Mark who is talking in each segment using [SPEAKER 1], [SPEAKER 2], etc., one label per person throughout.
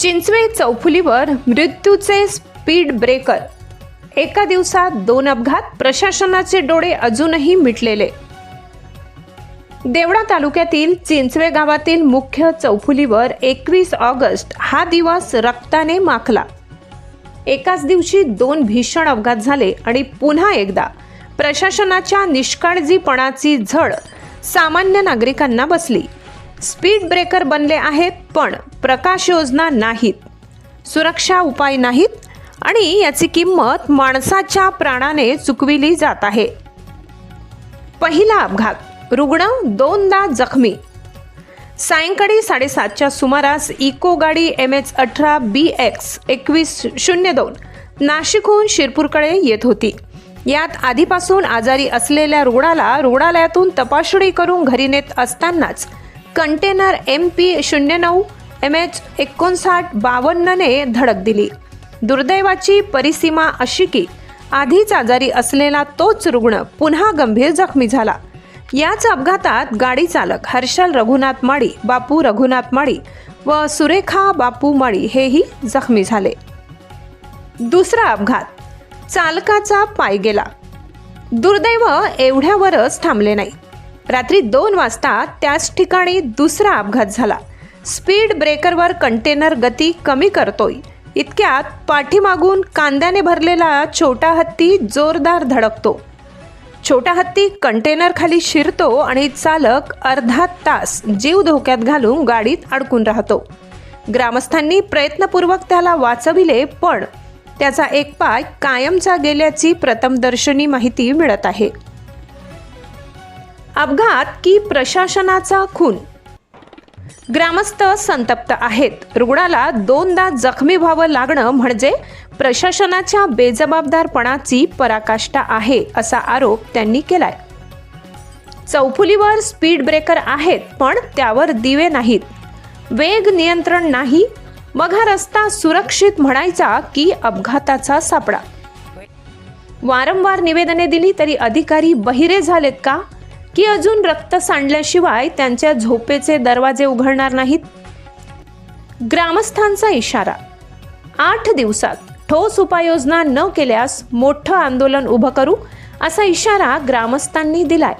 [SPEAKER 1] चिंचवे चौफुलीवर मृत्यूचे speed breaker एका दिवसात दोन अपघात प्रशासनाचे डोळे अजूनही मिटलेले. देवळा तालुक्यातील चिंचवे गावातील मुख्य चौफुलीवर एकवीस ऑगस्ट हा दिवस रक्ताने माखला. एकाच दिवशी दोन भीषण अपघात झाले आणि पुन्हा एकदा प्रशासनाच्या निष्काळजीपणाची झळ सामान्य नागरिकांना बसली. स्पीड ब्रेकर बनले आहेत पण प्रकाश योजना नाहीत. सुरक्षा उपाय नाहीत आणि याची किंमत माणसाच्या प्राणाने चुकविली जात आहे. पहिला अपघात रुग्ण दोनदा जखमी. सायंकाळी साडेसातच्या सुमारास इको गाडी एम एच अठरा बी एक्स एकवीस शून्य दोन नाशिकहून शिरपूरकडे येत होती. यात आधीपासून आजारी असलेल्या रुग्णाला रुग्णालयातून तपासणी करून घरी नेत असतानाच कंटेनर एम पी शून्य नऊ एम एच एकोणसाठ बावन्नने धडक दिली. दुर्दैवाची परिसीमा अशी की आधीच आजारी असलेला तोच रुग्ण पुन्हा गंभीर जखमी झाला. याच अपघातात गाडी चालक हर्षल रघुनाथ माळी बापू रघुनाथ माळी व सुरेखा बापू माळी हेही जखमी झाले. दुसरा अपघात चालकाचा पाय गेला. दुर्दैव एवढ्यावरच थांबले नाही. रात्री दोन वाजता त्याच ठिकाणी दुसरा अपघात झाला. स्पीड ब्रेकरवर कंटेनर गती कमी करतोय. इतक्यात पाठीमागून कांद्याने भरलेला छोटा हत्ती जोरदार धडकतो. छोटा हत्ती कंटेनर खाली शिरतो आणि चालक अर्धा तास जीव धोक्यात घालून गाडीत अडकून राहतो. ग्रामस्थांनी प्रयत्नपूर्वक त्याला वाचविले पण त्याचा एक पाय कायमचा गेल्याची प्रथमदर्शनी माहिती मिळत आहे. अपघात की प्रशासनाचा खून? ग्रामस्थ संतप्त आहेत. रुग्णाला दोनदा जखमी व्हावं लागणं म्हणजे प्रशासनाच्या बेजबाबदारपणाची पराकाष्ठा आहे असा आरोप त्यांनी केलाय. चौफुलीवर स्पीड ब्रेकर आहेत पण त्यावर दिवे नाहीत. वेग नियंत्रण नाही मग हा रस्ता सुरक्षित म्हणायचा की अपघाताचा सापडा? वारंवार निवेदने दिली तरी अधिकारी बहिरे झालेत का? की अजून रक्त सांडल्याशिवाय त्यांच्या झोपेचे दरवाजे उघडणार नाहीत? ग्रामस्थांचा इशारा. आठ दिवसात ठोस उपाययोजना न केल्यास मोठं आंदोलन उभं करू असा इशारा ग्रामस्थांनी दिलाय.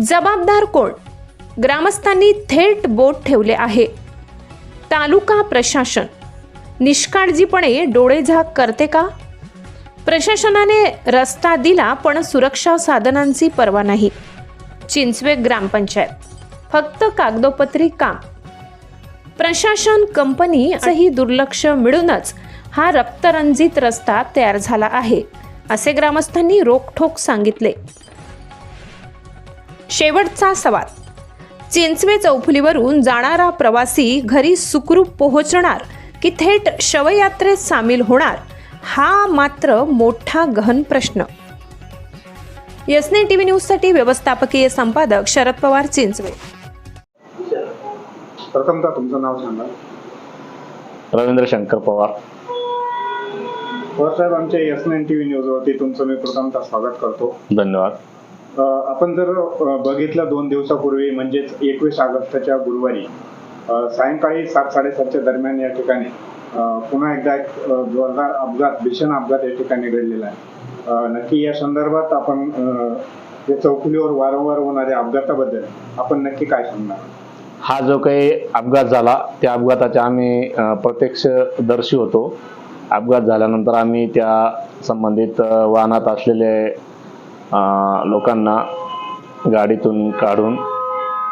[SPEAKER 1] जबाबदार कोण? ग्रामस्थांनी थेट बोट ठेवले आहे. तालुका प्रशासन. निष्काळजीपणे डोळेझाक करते का? प्रशासनाने रस्ता दिला पण सुरक्षा साधनांची पर्वा नाही. चिंचवे ग्रामपंचायत. फक्त कागदोपत्री काम. प्रशासन कंपनी असंही दुर्लक्ष मिळूनच हा रक्तरंजित रस्ता तयार झाला आहे असे ग्रामस्थांनी रोखठोक सांगितले. शेवटचा सवाल. चिंचवे चौफुलीवरून जाणारा प्रवासी घरी सुखरूप पोहोचणार की थेट शवयात्रेत सामील होणार? हा मात्र मोठा गहन प्रश्न. यसने टीव्ही न्यूजसाठी व्यवस्थापकीय संपादक शरद पवार चिंचवे.
[SPEAKER 2] प्रथमतः तुमचं नाव सांगा.
[SPEAKER 3] रवींद्र शंकर पवार.
[SPEAKER 2] पवार साहेब आमच्या एस नाईन टी व्ही न्यूजवरती तुमचं मी प्रथमतः स्वागत करतो.
[SPEAKER 3] धन्यवाद.
[SPEAKER 2] अं, आपण जर अं, बघितलं दोन दिवसापूर्वी म्हणजेच एकवीस ऑगस्टच्या गुरुवारी अं, सायंकाळी सात साडेसातच्या दरम्यान या ठिकाणी पुन्हा एकदा एक जोरदार अपघात भीषण अपघात या ठिकाणी घडलेला आहे. नक्की या संदर्भात आपण अं, या वारंवार होणाऱ्या अपघाताबद्दल आपण नक्की काय सांगणार?
[SPEAKER 3] हा जो काही अपघात झाला त्या अपघाताच्या आम्ही प्रत्यक्षदर्शी होतो. अपघात झाल्यानंतर आम्ही त्या संबंधित वाहनात असलेले लोकांना गाडीतून काढून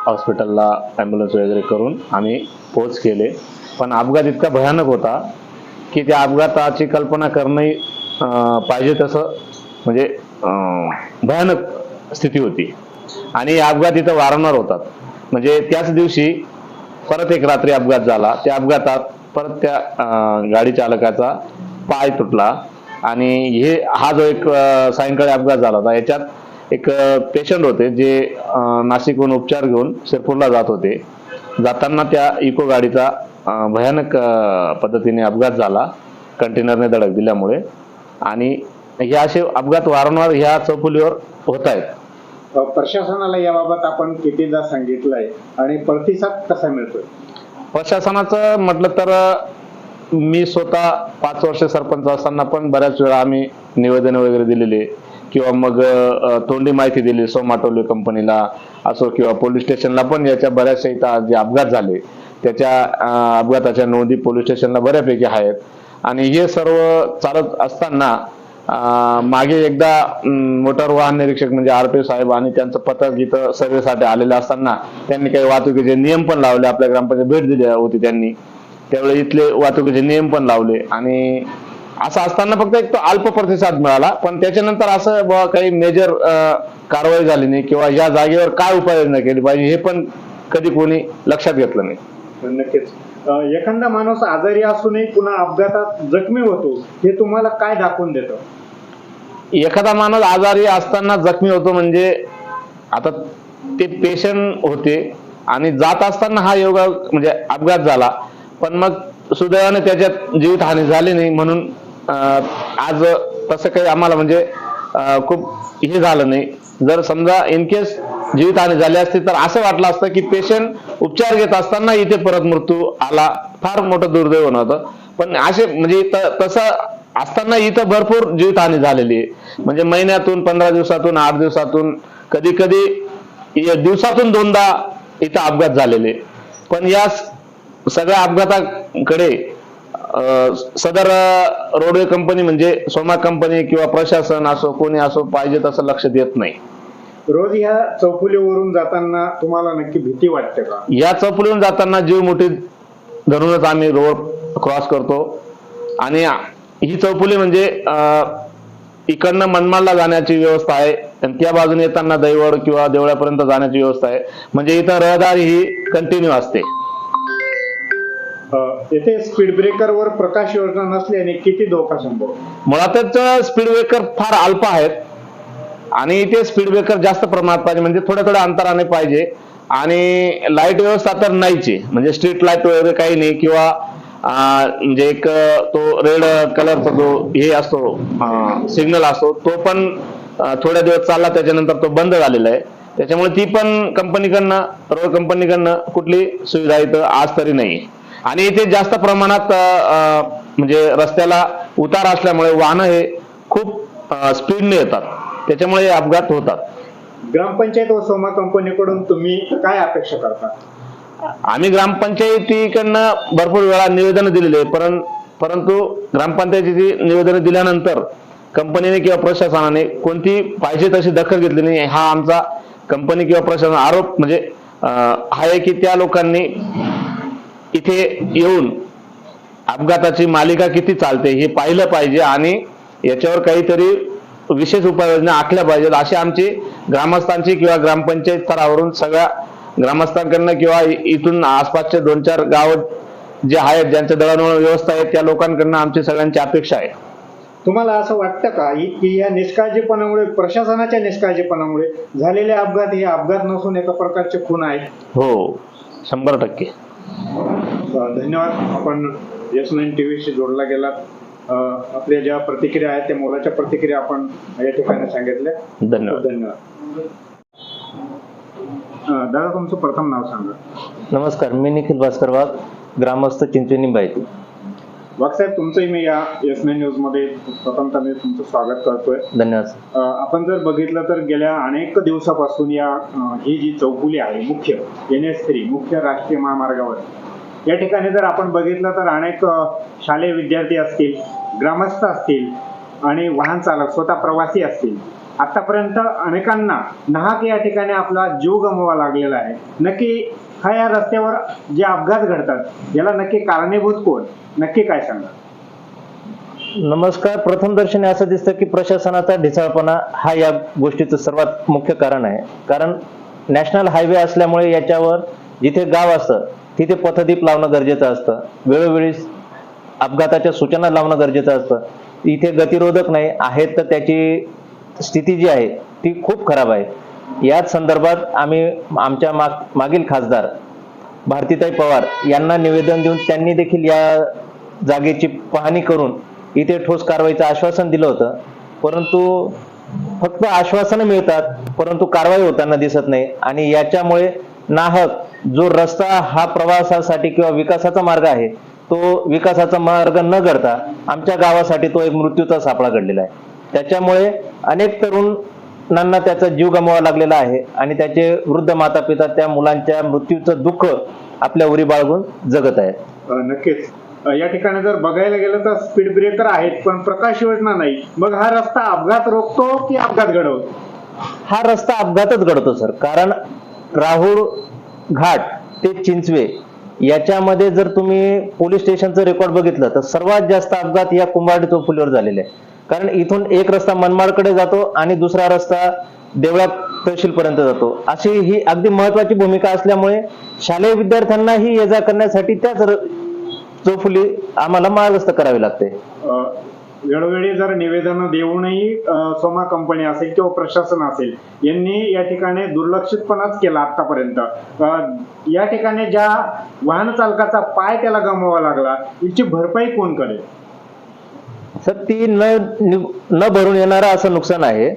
[SPEAKER 3] हॉस्पिटलला ॲम्ब्युलन्स वगैरे करून आम्ही पोच केले. पण अपघात इतका भयानक होता की त्या अपघाताची कल्पना करणंही पाहिजे तसं म्हणजे भयानक स्थिती होती. आणि अपघात इथं वारंवार होतात. म्हणजे त्याच दिवशी परत एक रात्री अपघात झाला. त्या अपघातात परत त्या गाडी चालकाचा पाय तुटला आणि हे हा जो एक सायंकाळी अपघात झाला होता याच्यात एक पेशंट होते जे नाशिकहून उपचार घेऊन शिरपूरला जात होते. जाताना त्या इको गाडीचा भयानक पद्धतीने अपघात झाला. कंटेनरने धडक दिल्यामुळे. आणि हे असे अपघात वारंवार ह्या चौफुलीवर होत आहेत.
[SPEAKER 2] प्रशासनाला याबाबत आपण कितीदा सांगितलंय आणि प्रतिसाद कसा मिळतोय?
[SPEAKER 3] प्रशासनाचं म्हटलं तर मी स्वतः पाच वर्ष सरपंच असताना पण बऱ्याच वेळा आम्ही निवेदन वगैरे दिलेले. किंवा मग तोंडी माहिती दिली. सोमाटोले कंपनीला असो किंवा पोलीस स्टेशनला पण याच्या बऱ्याचशा इथं जे अपघात झाले त्याच्या अपघाताच्या नोंदी पोलीस स्टेशनला बऱ्यापैकी आहेत. आणि हे सर्व चालत असताना मागे एकदा मोटार वाहन निरीक्षक म्हणजे आरपी साहेब आणि त्यांचं पथक इथं सर्वेसाठी आलेलं असताना त्यांनी काही वाहतुकीचे नियम पण लावले आपल्या ग्रामपंचायत भेट दिली होती त्यांनी. त्यावेळी इथले वाहतुकीचे नियम पण लावले. आणि असं असताना फक्त एक तो अल्प प्रतिसाद मिळाला पण त्याच्यानंतर असं बुवा काही मेजर कारवाई झाली नाही किंवा या जागेवर काय उपाययोजना केली पाहिजे हे पण कधी कोणी लक्षात घेतलं नाही.
[SPEAKER 2] नक्कीच. एखादा माणूस आजारी असूनही पुन्हा अपघातात जखमी होतो हे तुम्हाला काय दाखवून देतं?
[SPEAKER 3] एखादा माणूस आजारी असताना जखमी होतो म्हणजे आता ते पेशंट होते आणि जात असताना हा योगा म्हणजे अपघात झाला. पण मग सुदैवाने त्याच्यात जीवितहानी झाली नाही म्हणून आज तसं काही आम्हाला म्हणजे खूप हे झालं नाही. जर समजा इन केस जीवितहानी झाली असती तर असं वाटलं असतं की पेशंट उपचार घेत असताना इथे परत मृत्यू आला. फार मोठं दुर्दैव होतं. पण असे म्हणजे तसं असताना इथं भरपूर जीवितहानी झालेली आहे. म्हणजे महिन्यातून पंधरा दिवसातून आठ दिवसातून कधी कधी दिवसातून दोनदा इथं अपघात झालेले पण या सगळ्या अपघाताकडे अं, सदर रोडवे कंपनी म्हणजे सोमा कंपनी किंवा प्रशासन असो कोणी असो पाहिजे तसं लक्ष देत नाही.
[SPEAKER 2] रोज ह्या चौफुलीवरून जाताना तुम्हाला नक्की भीती वाटते का?
[SPEAKER 3] या चौफुलीवरून जाताना जीव मोठी धरूनच आम्ही रोड क्रॉस करतो. आणि ही चौफुली म्हणजे इकडनं मनमाडला जाण्याची व्यवस्था आहे. आणि त्या बाजूने येताना दैवड किंवा देवळापर्यंत जाण्याची व्यवस्था आहे. म्हणजे इथं रहदारी ही कंटिन्यू असते.
[SPEAKER 2] येथे स्पीड ब्रेकरवर प्रकाश योजना नसल्याने किती धोका संभव?
[SPEAKER 3] मुळातच स्पीड ब्रेकर फार अल्प आहेत. आणि इथे स्पीड ब्रेकर जास्त प्रमाणात पाहिजे म्हणजे थोड्या थोड्या अंतराने पाहिजे. आणि लाइट व्यवस्था तर नाहीच म्हणजे स्ट्रीट लाइट वगैरे काही नाही किंवा म्हणजे एक तो रेड कलरचा जो हे असतो सिग्नल असतो तो पण थोड्या दिवस चालला त्याच्यानंतर तो बंद झालेला आहे. त्याच्यामुळे ती पण कंपनीकडनं रोड कंपनीकडनं कुठली सुविधा इथं आज तरी नाही. आणि इथे जास्त प्रमाणात म्हणजे रस्त्याला उतार असल्यामुळे वाहनं हे खूप स्पीडने येतात. त्याच्यामुळे हे अपघात होतात.
[SPEAKER 2] ग्रामपंचायत व सोमा कंपनीकडून तुम्ही काय अपेक्षा करता?
[SPEAKER 3] आम्ही ग्रामपंचायतीकडनं भरपूर वेळा निवेदन दिलेले आहे परं परंतु ग्रामपंचायतीची निवेदन दिल्यानंतर कंपनीने किंवा प्रशासनाने कोणती पाहिजे तशी दखल घेतली नाही हा आमचा कंपनी किंवा प्रशासन आरोप म्हणजे अं, आहे की त्या लोकांनी इथे येऊन अपघाताची मालिका किती चालते हे पाहिलं पाहिजे आणि याच्यावर काहीतरी विशेष उपाययोजना आखल्या पाहिजेत. अशी आमची ग्रामस्थांची किंवा ग्रामपंचायत स्तरावरून सगळ्या ग्रामस्थांकडनं किंवा इथून आसपासचे दोन चार गाव जे आहेत ज्यांच्या दळणवळण व्यवस्था आहे त्या लोकांकडनं आमची सगळ्यांची अपेक्षा आहे.
[SPEAKER 2] तुम्हाला असं वाटतं का? की या निष्काळजीपणामुळे प्रशासनाच्या निष्काळजीपणामुळे झालेले अपघात हे अपघात नसून एका प्रकारचे खून आहेत
[SPEAKER 3] हो शंभर टक्के.
[SPEAKER 2] धन्यवाद. आपण एस नाईन टीव्हीशी जोडला गेलात. अ, आपल्या ज्या प्रतिक्रिया आहेत त्या मोलाच्या प्रतिक्रिया आपण या ठिकाणी सांगितल्या.
[SPEAKER 3] धन्यवाद.
[SPEAKER 2] धन्यवाद. दादा तुमचं प्रथम नाव सांगा.
[SPEAKER 4] नमस्कार मी निखिल भास्कर वाघ ग्रामस्थ चिंचणी
[SPEAKER 2] वाघसाहेब तुमचंही मी या एस नाईन न्यूजमध्ये प्रथमतः मी तुमचं स्वागत करतोय.
[SPEAKER 4] धन्यवाद
[SPEAKER 2] आपण जर बघितलं तर गेल्या अनेक दिवसापासून या ही जी चौफुली आहे मुख्य एन एस थ्री मुख्य राष्ट्रीय महामार्गावर या ठिकाणी जर आपण बघितलं तर अनेक शालेय विद्यार्थी असतील ग्रामस्थ असतील आणि वाहन चालक स्वतः प्रवासी असतील. आतापर्यंत अनेकांना नाहक या ठिकाणी आपला जीव गमवावा लागलेला आहे. नक्की हा या रस्त्यावर जे अपघात घडतात याला नक्की कारणीभूत कोण? नक्की काय सांगा?
[SPEAKER 4] नमस्कार. प्रथम दर्शनी असं दिसतं की प्रशासनाचा ढिसाळपणा हा या गोष्टीचं सर्वात मुख्य कारण आहे. कारण नॅशनल हायवे असल्यामुळे याच्यावर जिथे गाव असतं तिथे पथदीप लावणं गरजेचं असतं. वेळोवेळी अपघाताच्या सूचना लावणं गरजेचं असतं. इथे गतिरोधक नाही आहेत तर त्याची स्थिती जी आहे ती खूप खराब आहे. याच संदर्भात आम्ही आमच्या माग मागील खासदार भारतीताई पवार यांना निवेदन देऊन त्यांनी देखील या जागेची पाहणी करून इथे ठोस कारवाईचं आश्वासन दिलं होतं. परंतु फक्त आश्वासनं मिळतात परंतु कारवाई होताना दिसत नाही. आणि याच्यामुळे नाहक जो रस्ता हा प्रवासासाठी किंवा विकासाचा मार्ग आहे तो विकासाचा मार्ग न घडता आमच्या गावासाठी तो एक मृत्यूचा सापळा घडलेला आहे. त्याच्यामुळे अनेक तरुणांना त्याचा जीव गमवावा लागलेला आहे आणि त्याचे वृद्ध माता पिता त्या मुलांच्या मृत्यूचं दुःख आपल्या उरी बाळगून जगत आहेत.
[SPEAKER 2] नक्कीच. या ठिकाणी जर बघायला गेलं तर स्पीड ब्रेकर आहेत पण प्रकाश योजना नाही. मग हा रस्ता अपघात रोखतो की अपघात घडवतो?
[SPEAKER 4] हा रस्ता अपघातच घडतो सर. कारण राहुळ घाट ते चिंचवे याच्यामध्ये जर तुम्ही पोलीस स्टेशनचं रेकॉर्ड बघितलं तर सर्वात जास्त अपघात या कुंभार्डी चौफुलीवर झालेले आहे. कारण इथून एक रस्ता मनमाडकडे जातो आणि दुसरा रस्ता देवळा तहसील पर्यंत जातो. अशी ही अगदी महत्वाची भूमिका असल्यामुळे शालेय विद्यार्थ्यांनाही ये जा करण्यासाठी त्याच चौफुली आम्हाला मार्गस्थ करावी लागते.
[SPEAKER 2] वेळोवेळी जर निवेदन देऊनही सोमा कंपनी असेल किंवा प्रशासन असेल यांनी या ठिकाणी दुर्लक्षितपणाच केला आतापर्यंत. या ठिकाणी ज्या वाहन चालकाचा पाय त्याला गमवावा लागला याची भरपाई कोण करेल?
[SPEAKER 4] सर ती न न भरून येणारं असं नुकसान आहे.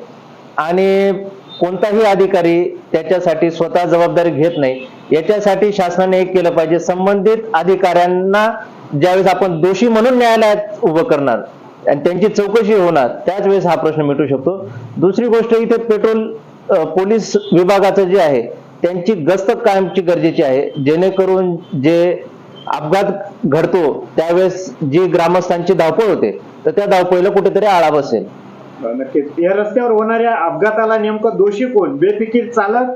[SPEAKER 4] आणि कोणताही अधिकारी त्याच्यासाठी स्वतः जबाबदारी घेत नाही. याच्यासाठी शासनाने एक केलं पाहिजे. संबंधित अधिकाऱ्यांना ज्यावेळेस आपण दोषी म्हणून न्यायालयात उभं करणार आणि त्यांची चौकशी होणार त्याच वेळेस हा प्रश्न मिटू शकतो. दुसरी गोष्ट इथे पेट्रोल पोलीस विभागाचं जे आहे त्यांची गस्त कायमची गरजेची आहे. जेणेकरून जे अपघात घडतो त्यावेळेस जी ग्रामस्थांची धावपळ होते तर त्या धावपळीला कुठेतरी आळा बसेल.
[SPEAKER 2] नक्कीच. या रस्त्यावर होणाऱ्या अपघाताला नेमकं दोषी कोण? बेफिकीर चालक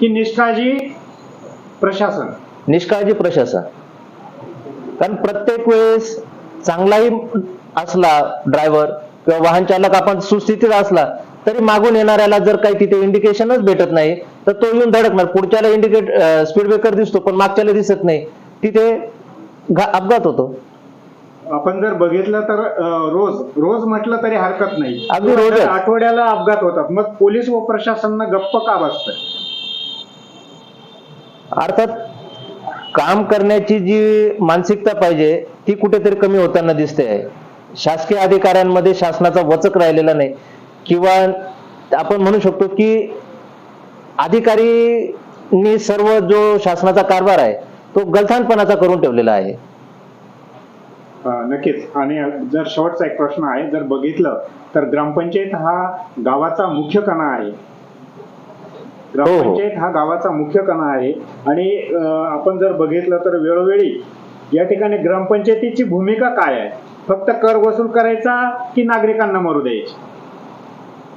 [SPEAKER 2] की निष्काळजी प्रशासन?
[SPEAKER 4] निष्काळजी प्रशासन. कारण प्रत्येक वेळेस चांगलाही असला ड्रायव्हर किंवा वाहन चालक आपण सुस्थितीत असला तरी मागून येणाऱ्याला जर काही तिथे इंडिकेशनच भेटत नाही तर तो येऊन धडकणार. पुढच्याला इंडिकेट स्पीड ब्रेकर दिसतो पण मागच्याला दिसत नाही. तिथे अपघात होतो.
[SPEAKER 2] आपण जर बघितलं तर रोज रोज म्हटलं तरी हरकत नाही.
[SPEAKER 4] अगदी रोजच.
[SPEAKER 2] आठवड्याला अपघात होतात. मग पोलीस व प्रशासनानं गप्प का बसतं
[SPEAKER 4] अर्थात काम करण्याची जी मानसिकता पाहिजे ती कुठेतरी कमी होताना दिसते आहे. शासकीय अधिकाऱ्यांमध्ये शासनाचा वचक राहिलेला नाही. किंवा आपण म्हणू शकतो की अधिकारींनी सर्व जो शासनाचा कारभार आहे तो गलथानपणाचा करून ठेवलेला आहे.
[SPEAKER 2] नक्कीच. आणि जर शेवटचा एक प्रश्न आहे जर बघितलं तर ग्रामपंचायत हा गावाचा मुख्य कणा आहे. ग्रामपंचायत हा गावाचा मुख्य कणा आहे. आणि आपण जर बघितलं तर वेळोवेळी या ठिकाणी ग्रामपंचायतीची भूमिका काय आहे? फक्त कर वसूल करायचा की नागरिकांना मरू द्यायची?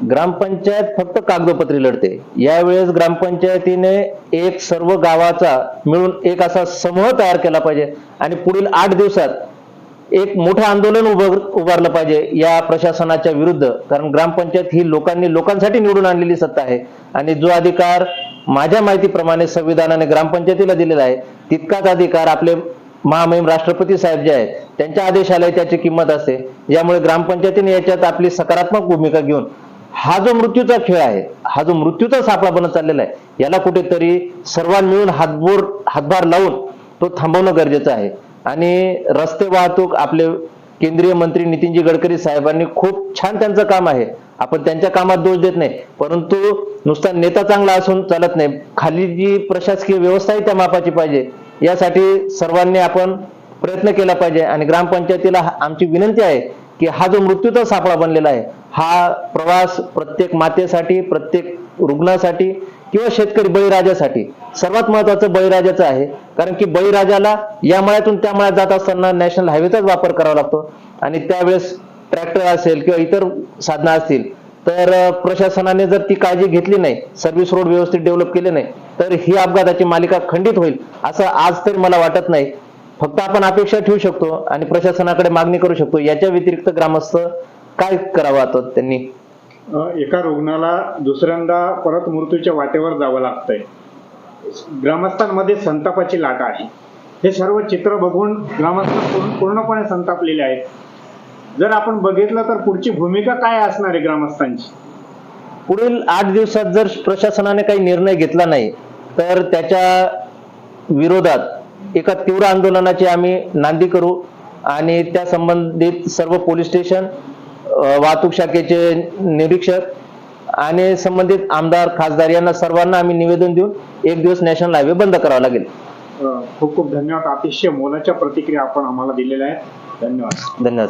[SPEAKER 4] ग्रामपंचायत फक्त कागदोपत्री लढते. यावेळेस ग्रामपंचायतीने एक सर्व गावाचा मिळून एक असा समूह तयार केला पाहिजे आणि पुढील आठ दिवसात एक मोठं आंदोलन उभं उभारलं पाहिजे या प्रशासनाच्या विरुद्ध. कारण ग्रामपंचायत ही लोकांनी लोकांसाठी निवडून आणलेली सत्ता आहे. आणि जो अधिकार माझ्या माहितीप्रमाणे संविधानाने ग्रामपंचायतीला दिलेला आहे तितकाच अधिकार आपले महामहिम राष्ट्रपती साहेब जे आहेत त्यांच्या आदेशाला त्याची किंमत असते. यामुळे ग्रामपंचायतीने याच्यात आपली सकारात्मक भूमिका घेऊन हा जो मृत्यूचा खेळ आहे हा जो मृत्यूचा सापळा बनत चाललेला आहे याला कुठेतरी सर्वांनी मिळून हातभोर हातभार लावून तो थांबवणं गरजेचं आहे. आणि रस्ते वाहतूक आपले केंद्रीय मंत्री नितीनजी गडकरी साहेबांनी खूप छान त्यांचं काम आहे. आपण त्यांच्या कामात दोष देत नाही परंतु नुसता नेता चांगला असून चालत नाही. खाली जी प्रशासकीय व्यवस्था आहे त्या मापाची पाहिजे. यासाठी सर्वांनी आपण प्रयत्न केला पाहिजे आणि ग्रामपंचायतीला हा- आमची विनंती आहे की हा जो मृत्यूचा सापळा बनलेला आहे हा प्रवास प्रत्येक मातेसाठी प्रत्येक रुग्णासाठी किंवा शेतकरी बळीराजासाठी सर्वात महत्वाचं बळीराजाचं आहे. कारण की बळीराजाला या मळ्यातून त्या मळ्यात जात असताना नॅशनल हायवेचाच वापर करावा लागतो. आणि त्यावेळेस ट्रॅक्टर असेल किंवा इतर साधनं असतील तर प्रशासनाने जर ती काळजी घेतली नाही सर्व्हिस रोड व्यवस्थित डेव्हलप केले नाही तर ही अपघाताची मालिका खंडित होईल असं आज तरी मला वाटत नाही. फक्त आपण अपेक्षा ठेवू शकतो आणि प्रशासनाकडे मागणी करू शकतो. याच्या व्यतिरिक्त ग्रामस्थ काय करावं आता त्यांनी?
[SPEAKER 2] एका रुग्णाला दुसऱ्यांदा परत मृत्यूच्या वाटेवर जावं लागतंय. ग्रामस्थांमध्ये संतापाची लाट आहे. हे सर्व चित्र बघून ग्रामस्थ पूर्णपणे संतापलेले आहेत. जर आपण बघितलं तर पुढची भूमिका काय असणार आहे ग्रामस्थांची?
[SPEAKER 4] पुढील आठ दिवसात जर प्रशासनाने काही निर्णय घेतला नाही तर त्याच्या विरोधात एका तीव्र आंदोलनाची आम्ही नांदी करू आणि त्या संबंधित सर्व पोलीस स्टेशन वाहतूक शाखेचे निरीक्षक आणि संबंधित आमदार खासदार यांना सर्वांना आम्ही निवेदन देऊन एक दिवस नॅशनल हायवे बंद करावा लागेल.
[SPEAKER 2] खूप खूप धन्यवाद. अतिशय मोलाच्या प्रतिक्रिया आपण आम्हाला दिलेल्या आहेत. धन्यवाद.
[SPEAKER 4] धन्यवाद.